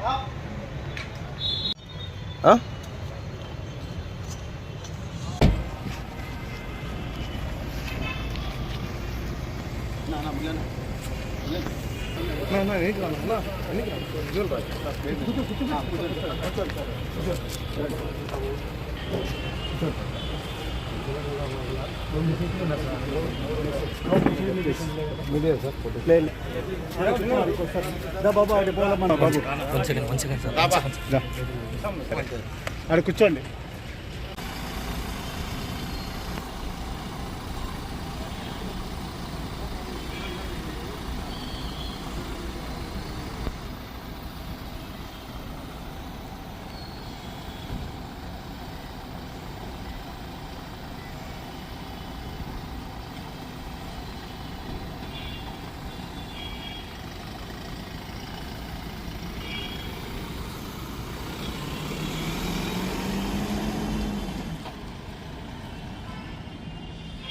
어? ना ना नहीं जाना ना नहीं जाना इधर भाई इधर इधर इधर మీడియా సార్ బాబు అక్కడ పోదాం బాబు కూర్చోండి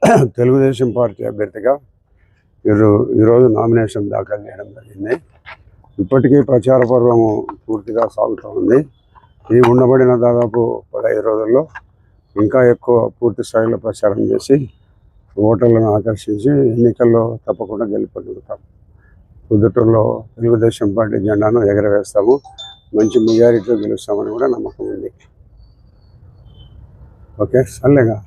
తెలుగుదేశం పార్టీ అభ్యర్థిగా మీరు ఈరోజు నామినేషన్ దాఖలు చేయడం జరిగింది ఇప్పటికీ ప్రచార పర్వము పూర్తిగా సాగుతూ ఉంది ఇది ఉండబడిన దాదాపు పదహైదు రోజుల్లో ఇంకా ఎక్కువ పూర్తి స్థాయిలో ప్రచారం చేసి ఓటర్లను ఆకర్షించి ఎన్నికల్లో తప్పకుండా గెలుపొందుతాం పొద్దుటూరులో తెలుగుదేశం పార్టీ జెండాను ఎగరవేస్తాము మంచి మెజారిటీలో గెలుస్తామని కూడా నమ్మకం ఉంది ఓకే సర్లేగా